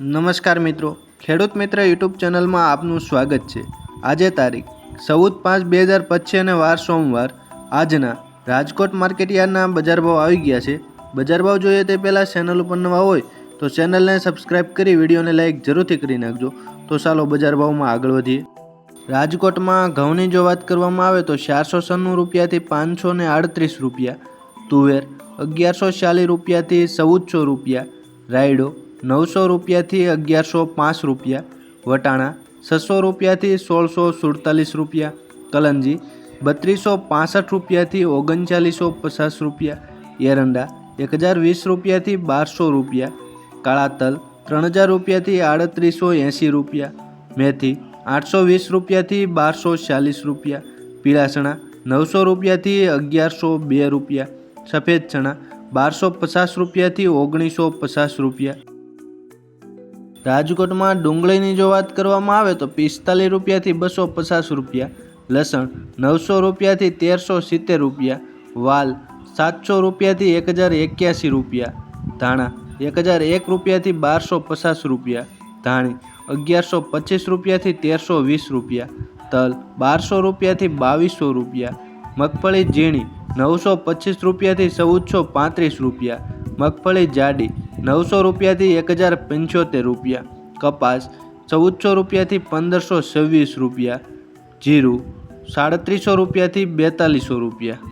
નમસ્કાર મિત્રો. ખેડૂત મિત્ર યુટ્યુબ ચેનલમાં આપનું સ્વાગત છે. આજે તારીખ ચૌદ પાંચ બે હજાર પચીસ અને વાર સોમવાર. આજના રાજકોટ માર્કેટયાર્ડના બજાર ભાવ આવી ગયા છે. બજાર ભાવ જોઈએ તે પહેલાં ચેનલ ઉપર નવા હોય તો ચેનલને સબસ્ક્રાઇબ કરી વિડીયોને લાઇક જરૂરથી કરી નાખજો. તો ચાલો બજાર ભાવમાં આગળ વધીએ. રાજકોટમાં ઘઉંની જો વાત કરવામાં આવે તો ચારસો સન્નું રૂપિયાથી પાંચસો ને આડત્રીસ રૂપિયા. તુવેર અગિયારસો ચાલીસ રૂપિયાથી ચૌદસો રૂપિયા. રાયડો નવસો રૂપિયાથી અગિયારસો પાંચ રૂપિયા, વટાણા છસો રૂપિયાથી સોળસો સુડતાલીસ રૂપિયા, કલંજી બત્રીસો પાસઠ રૂપિયાથી ઓગણચાલીસો પચાસ રૂપિયા, એરંડા એક હજાર વીસ રૂપિયાથી બારસો રૂપિયા, કાળા તલ ત્રણ હજાર રૂપિયાથી આડત્રીસો એંસી રૂપિયા, મેથી આઠસો વીસ રૂપિયાથી બારસો ચાલીસ રૂપિયા પીળા ચણા નવસો રૂપિયાથી અગિયારસો બે રૂપિયા, સફેદ ચણા બારસો પચાસ રૂપિયાથી ઓગણીસો પચાસ રૂપિયા રાજકોટમાં ડુંગળીની જો વાત કરવામાં આવે તો પિસ્તાલીસ રૂપિયાથી બસો પચાસ રૂપિયા, લસણ નવસો રૂપિયાથી તેરસો સિત્તેર રૂપિયા, વાલ સાતસો રૂપિયાથી એક હજાર એક્યાસી રૂપિયા, ધાણા એક હજાર એક રૂપિયાથી બારસો પચાસ રૂપિયા, ધાણી અગિયારસો પચીસ રૂપિયાથી તેરસો વીસ રૂપિયા, તલ બારસો રૂપિયાથી બાવીસો રૂપિયા, મગફળી ઝીણી નવસો પચીસ રૂપિયાથી ચૌદસો પાંત્રીસ રૂપિયા, મગફળી જાડી નવસો રૂપિયાથી એક હજાર પંચોતેર રૂપિયા. કપાસ ચૌદસો રૂપિયાથી પંદરસો છવ્વીસ રૂપિયા. જીરું સાડત્રીસો રૂપિયાથી બેતાલીસો રૂપિયા.